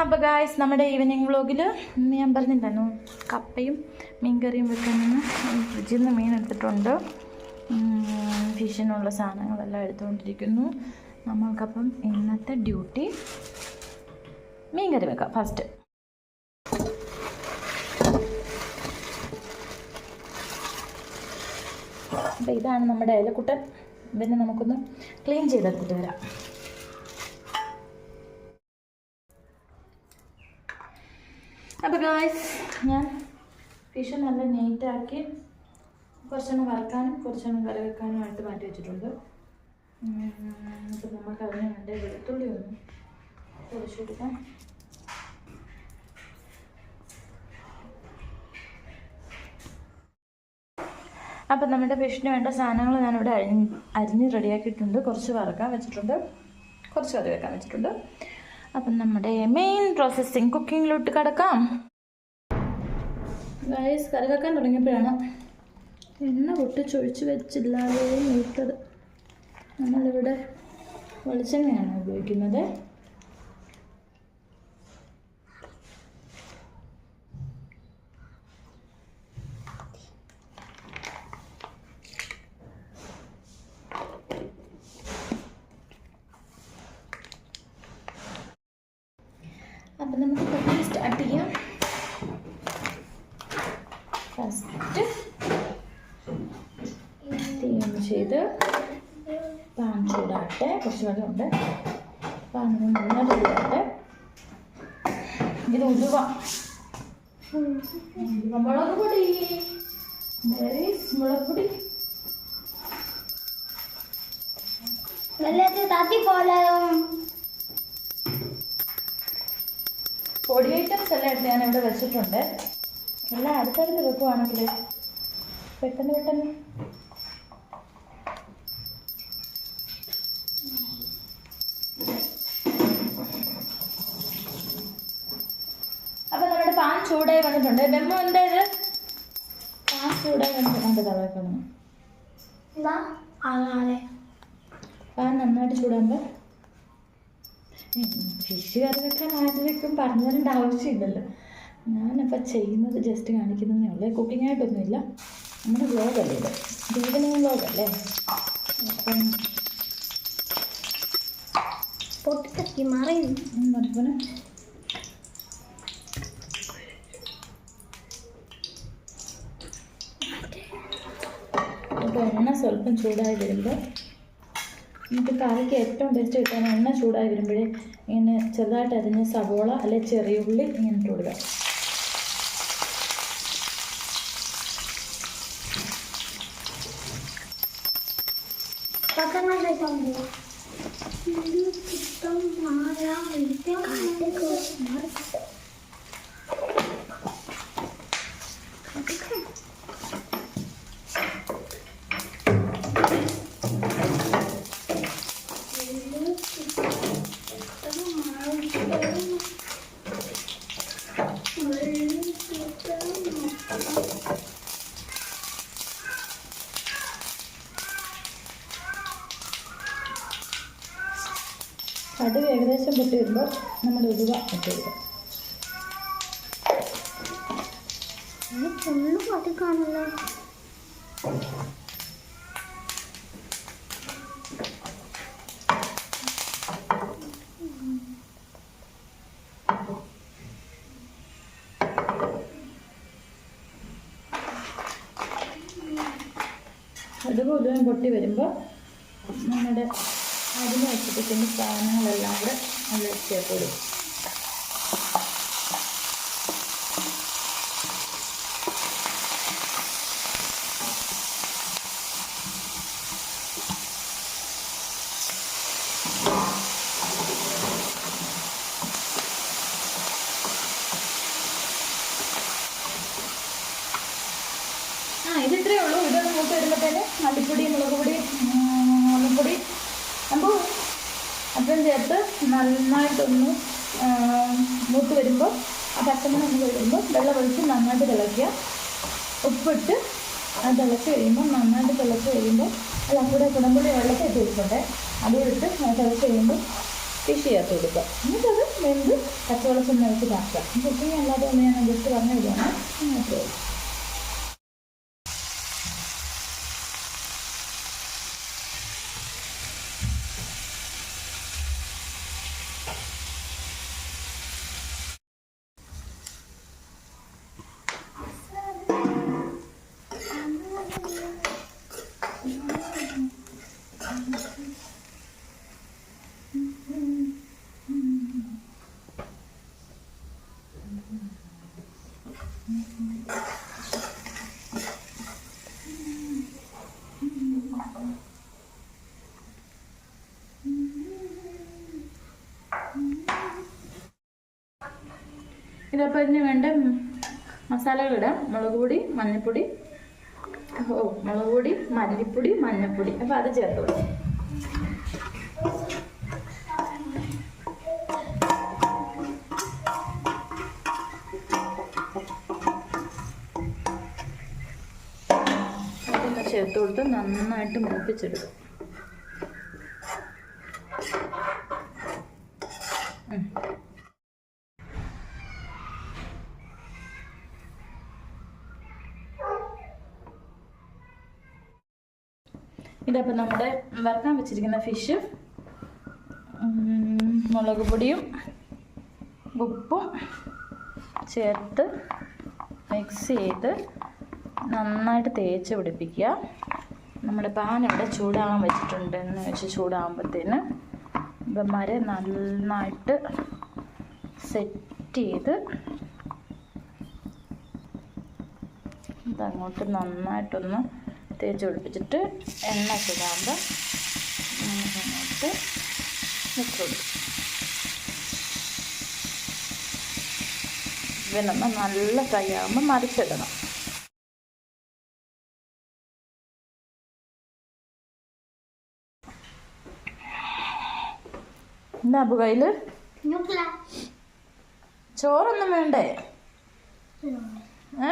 അപ്പോൾ ഗായ്സ് നമ്മുടെ ഈവനിങ് വ്ളോഗിൽ ഞാൻ പറഞ്ഞിട്ടുണ്ടായിരുന്നു കപ്പയും മീൻകറിയും വെക്കുന്ന ഫ്രിഡ്ജിൽ നിന്ന് മീൻ എടുത്തിട്ടുണ്ട്. ഫിഷിനുള്ള സാധനങ്ങളെല്ലാം എടുത്തുകൊണ്ടിരിക്കുന്നു. നമ്മൾക്കപ്പം ഇന്നത്തെ ഡ്യൂട്ടി മീൻകറി വെക്കാം ഫസ്റ്റ് അപ്പോൾ ഇതാണ് നമ്മുടെ അയലക്കുട്ടൻ. പിന്നെ നമുക്കൊന്ന് ക്ലീൻ ചെയ്തെടുത്തിട്ട് വരാം. അപ്പോൾ ഗായ്സ് ഞാൻ ഫിഷ് നല്ല നീറ്റാക്കി കുറച്ചെണ്ണം വറുക്കാനും കുറച്ചെണ്ണം കറി വെക്കാനുമായിട്ട് മാറ്റി വെച്ചിട്ടുണ്ട്. അപ്പോൾ നമുക്ക് അതിന് വേണ്ട വെളുത്തുള്ളി ഒന്ന് പൊടിച്ചെടുക്കാം അപ്പം നമ്മുടെ ഫിഷിന് വേണ്ട സാധനങ്ങൾ ഞാനിവിടെ അരിഞ്ഞ് അരിഞ്ഞ് റെഡിയാക്കിയിട്ടുണ്ട് കുറച്ച് വറുക്കാൻ വെച്ചിട്ടുണ്ട്. കുറച്ച് കറി വെക്കാൻ വെച്ചിട്ടുണ്ട്. അപ്പം നമ്മുടെ മെയിൻ പ്രോസസ്സിങ് കുക്കിങ്ങിലോട്ട് കിടക്കാം. ഗൈസ് കറി വെക്കാൻ തുടങ്ങിയപ്പോഴാണ് എണ്ണ പൊട്ടിച്ചൊഴിച്ച് വെച്ചില്ലാതെ നീട്ടത് നമ്മളിവിടെ വെളിച്ചെണ്ണയാണ് ഉപയോഗിക്കുന്നത്. അപ്പം നമുക്ക് കുക്കിംഗ് സ്റ്റാർട്ട് ചെയ്യാം. ഫസ്റ്റ് തീ ഒന്ന് ചെയ്ത്. പാൻ ചൂടാട്ടെ കുറച്ച് വെള്ളമുണ്ട്. പാൻ നന്നായിട്ട് ചൂടാട്ടെ ഇത് ഉരുവ മുളക് പൊടി. മുളക് പൊടി. വെള്ളത്തിൽ താത്തി പോലായോ? പൊടി ഐറ്റംസ് എല്ലാം എടുത്ത് ഞാൻ ഇവിടെ വെച്ചിട്ടുണ്ട്. എല്ലാം അടുത്തടുത്ത് വെക്കുവാണെങ്കിൽ പെട്ടെന്ന് പെട്ടെന്ന്. അപ്പൊ നമ്മുടെ പാൻ ചൂടായി വന്നിട്ടുണ്ട്. ഡെമ്മോ എന്താ ഇത്? പാൻ ചൂടായി വന്നിട്ടുണ്ട്. ആളാളെ പാൻ നന്നായിട്ട് ചൂടാകുമ്പോൾ ഫിഷ് കറി വെക്കാൻ ആരും പറഞ്ഞു തരേണ്ട ആവശ്യമില്ലല്ലോ. ഞാനിപ്പോൾ ചെയ്യുന്നത് ജസ്റ്റ് കാണിക്കുന്നതേ ഉള്ളൂ. കുക്കിംഗ് ആയിട്ടൊന്നുമില്ല. നമ്മുടെ വ്ലോഗല്ലേ ഇത്? വ്ലോഗല്ലേ അപ്പം പൊട്ടിത്തക്കി മടുപ്പന് അപ്പോൾ എണ്ണ സ്വല്പം ചൂടായി വരുമ്പോൾ നമുക്ക് കറിക്ക് ഏറ്റവും ടേസ്റ്റ് കിട്ടാൻ എണ്ണ ചൂടായി വരുമ്പോഴേ ഇങ്ങനെ ചെറുതായിട്ട് അരിഞ്ഞ സവോള അല്ലെ ചെറിയ ഉള്ളി ഇങ്ങനെ ഇട്ട് കൊടുക്കുക. പക്കങ്ങളുടെ കൊണ്ടുപോവാ കടുക് ഏകദേശം പൊട്ടി വരുമ്പോൾ നമ്മുടെ ഉലുവ ഇട്ട് കൊടുക്കുക ഫുള്ള് പൊട്ടിക്കാണല്ലോ കടുക് പൊട്ടി വരുമ്പോൾ നമ്മുടെ അതിൽ വെച്ചിരിക്കുന്ന സാധനങ്ങളെല്ലാം കൂടെ അതിൽ ചേർത്ത് കൊടുക്കും. ആ ഇതിത്രേ ഉള്ളൂ ഇതൊന്ന് മൂത്ത് വരുമ്പോഴത്തേന് മല്ലിപ്പൊടി മുളക് പൊടി. മുളകുപൊടി അപ്പോൾ അപ്പം ചേർത്ത് നന്നായിട്ടൊന്ന് മൂത്ത് വരുമ്പോൾ ആ പച്ചമണം ഒന്ന് വരുമ്പോൾ വെള്ളം ഒഴിച്ച് നന്നായിട്ട് തിളയ്ക്കുക. ഉപ്പിട്ട് അത് തിളച്ച് കഴിയുമ്പോൾ നന്നായിട്ട് തിളച്ച് കഴിയുമ്പോൾ അല്ല കൂടെ കുടംപുള്ളി വെള്ളത്തിൽ ഇട്ട് കൊടുക്കട്ടെ. ഇട്ട് തിളച്ച് കഴിയുമ്പോൾ ഫിഷ് ചേർത്ത് കൊടുക്കുക. എന്നിട്ടത് വെന്ത് പച്ചവെള്ളം വെച്ച് കാക്കുക കുക്കിംഗ് അല്ലാതെ ഒന്ന് ഞാൻ ജസ്റ്റ് പറഞ്ഞു വിടുകയാണ് ഓക്കെ ഇതപ്പോൾ ഇതിന് വേണ്ട മസാലകളിടാം മുളക് പൊടി മഞ്ഞൾപ്പൊടി ഓ മുളക് പൊടി മല്ലിപ്പൊടി മഞ്ഞൾപ്പൊടി അപ്പോൾ അത് ചേർത്ത് കൊടുക്കും. ചേർത്ത് കൊടുത്ത് നന്നായിട്ട് മൂപ്പിച്ചെടുക്കും. ഇതപ്പോൾ നമ്മുടെ വറുക്കാൻ വെച്ചിരിക്കുന്ന ഫിഷ് മുളക് പൊടിയും ഉപ്പും ചേർത്ത് മിക്സ് ചെയ്ത് നന്നായിട്ട് തേച്ച് പിടിപ്പിക്കുക. നമ്മുടെ പാൻ ഇവിടെ ചൂടാകാൻ വെച്ചിട്ടുണ്ട് എന്ന് വെച്ച് ചൂടാകുമ്പോഴത്തേന് ഇവന്മാരെ നന്നായിട്ട് സെറ്റ് ചെയ്ത് ഇതങ്ങോട്ട് നന്നായിട്ടൊന്ന് തേച്ച് പിടിപ്പിച്ചിട്ട് എണ്ണ ചൂടാകുമ്പോൾ വെച്ച് ഇവനൊന്ന് നല്ല ഫ്രൈ ആകുമ്പോൾ മറിച്ചിടണം. എന്താ അപ്പു കയ്യിൽ ചോറൊന്നും വേണ്ടേ? ഏ?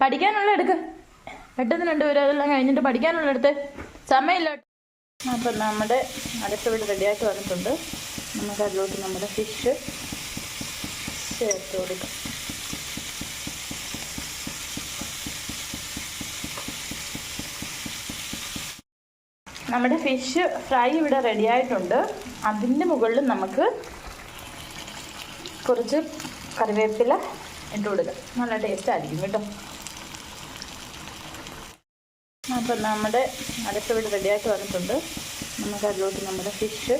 പഠിക്കാനുള്ള എടുക്ക്. പെട്ടെന്ന് രണ്ടുപേരും അതെല്ലാം കഴിഞ്ഞിട്ട് പഠിക്കാനുള്ള അടുത്ത് സമയമില്ല. അപ്പം നമ്മുടെ അടുത്ത വീട് റെഡിയായിട്ട് വന്നിട്ടുണ്ട്. നമുക്ക് അതിലോട്ട് നമ്മുടെ ഫിഷ് ചേർത്ത് കൊടുക്കാം. നമ്മുടെ ഫിഷ് ഫ്രൈ ഇവിടെ റെഡിയായിട്ടുണ്ട്. അതിന്റെ മുകളിൽ നമുക്ക് കുറച്ച് കറിവേപ്പില ഇട്ട് കൊടുക്കുക നല്ല ടേസ്റ്റ് ആയിരിക്കും കേട്ടോ. അപ്പം നമ്മുടെ അടുത്ത വീട് റെഡിയായിട്ട് വന്നിട്ടുണ്ട്. നമുക്ക് അതിലോട്ട് നമ്മുടെ ഫിഷ്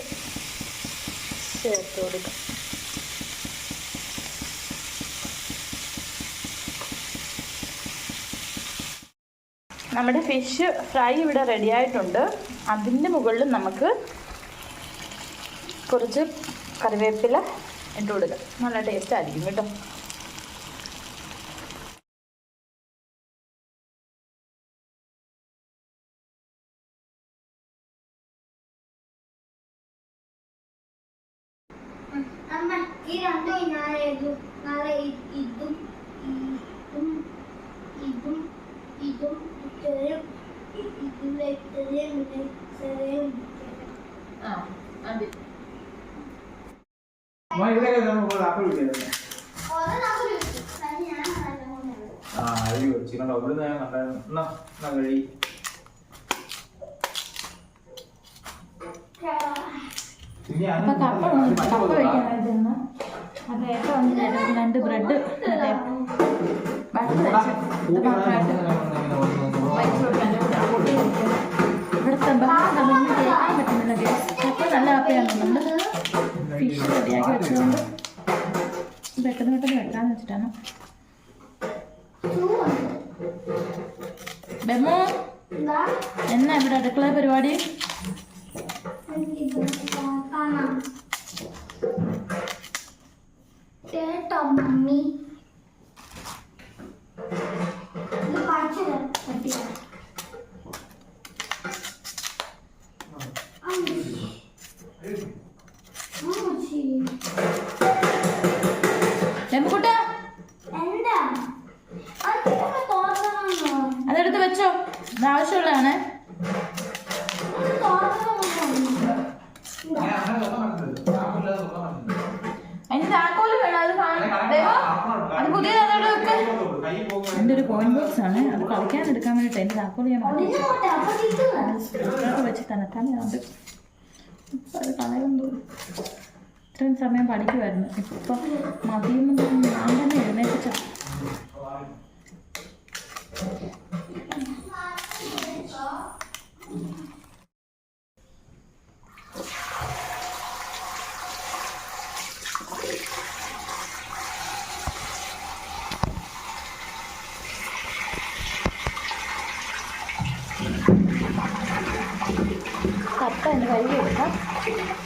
ചേർത്ത് കൊടുക്കാം. നമ്മുടെ ഫിഷ് ഫ്രൈ ഇവിടെ റെഡിയായിട്ടുണ്ട്. അതിന്റെ മുകളിൽ നമുക്ക് കുറച്ച് കറിവേപ്പില ഇട്ട് കൊടുക്കുക നല്ല ടേസ്റ്റ് ആയിരിക്കും കേട്ടോ. ഈ രണ്ടും ഇന്നാലേതു നാളെ ഇതും ഇതും ഇതും ഇതും ഇത്രയും ഇതും ഇതിലെ ഇതിലെ ഇത്രയും ആ മതി അമ്മ ഇവിടെയൊക്കെ നമുക്ക് ആപ്പിൾ അത് നല്ലോണം ആ അരി വെച്ച് കണ്ടോ ഇവിടുന്ന് ഞാൻ കണ്ടായിരുന്നു എന്നാ എന്നാ കഴി ഇനി അത് കപ്പ കപ്പ മറ്റേ ഏട്ട വന്നിട്ട് രണ്ട് ബ്രെഡ്. ഇവിടുത്തെ ബഹളം കേൾക്കാൻ പറ്റുന്നില്ല. കപ്പ നല്ല കപ്പയാണ്. നമ്മൾ ഫിഷ് റെഡിയാക്കി വെച്ചതുകൊണ്ട് പെട്ടെന്ന് പെട്ടെന്ന് വെക്കാന്ന് വെച്ചിട്ടാണ്. ബെമോ എന്നാ ഇവിടെ അടുക്കള പരിപാടി? കേട്ടോ മമ്മി ഇത് പറ്റില്ല എന്റെ ഒരു കോയിൻ ബോക്സ് ആണ്. അത് കളിക്കാൻ എടുക്കാൻ വേണ്ടിട്ട് എന്റെ അപ്പോൾ ഞാൻ വെച്ച് തനത്താനുണ്ട് അത് കളയാൻ തോന്നും ഇത്രയും സമയം പഠിക്കുമായിരുന്നു ഇപ്പൊ മതിയെന്ന് ഞാൻ തന്നെ എഴുന്നേപ്പിച്ചു കപ്പ എന്റെ കൈ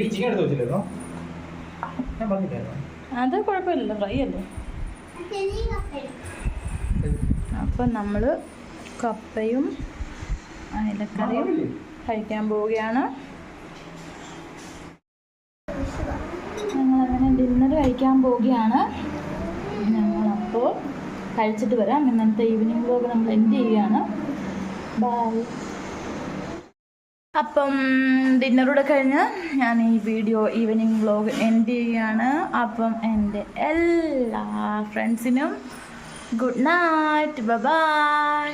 എടി ചിക്കൻ എടുത്ത് വെച്ചില്ലായിരുന്നോ? ഞാൻ പറഞ്ഞില്ലായിരുന്നോ? അത് കുഴപ്പമില്ലല്ലോ ഫ്രൈ അല്ലേ? ചെറിയ അപ്പം നമ്മൾ കപ്പയും അയലക്കറിയും കഴിക്കാൻ പോവുകയാണ്. ഞങ്ങളങ്ങനെ ഡിന്നർ കഴിക്കാൻ പോവുകയാണ്. ഞങ്ങളപ്പോൾ കഴിച്ചിട്ട് വരാം. ഇന്നത്തെ ഈവനിങ് വ്ലോഗ് നമ്മൾ എൻഡ് ചെയ്യുകയാണ്. ബൈ അപ്പം ഡിന്നറൂടെ കഴിഞ്ഞ് ഞാൻ ഈ വീഡിയോ ഈവനിങ് വ്ലോഗ് എൻഡ് ചെയ്യുകയാണ്. അപ്പം എന്റെ എല്ലാ ഫ്രണ്ട്സിനും ഗുഡ് നൈറ്റ് ബൈ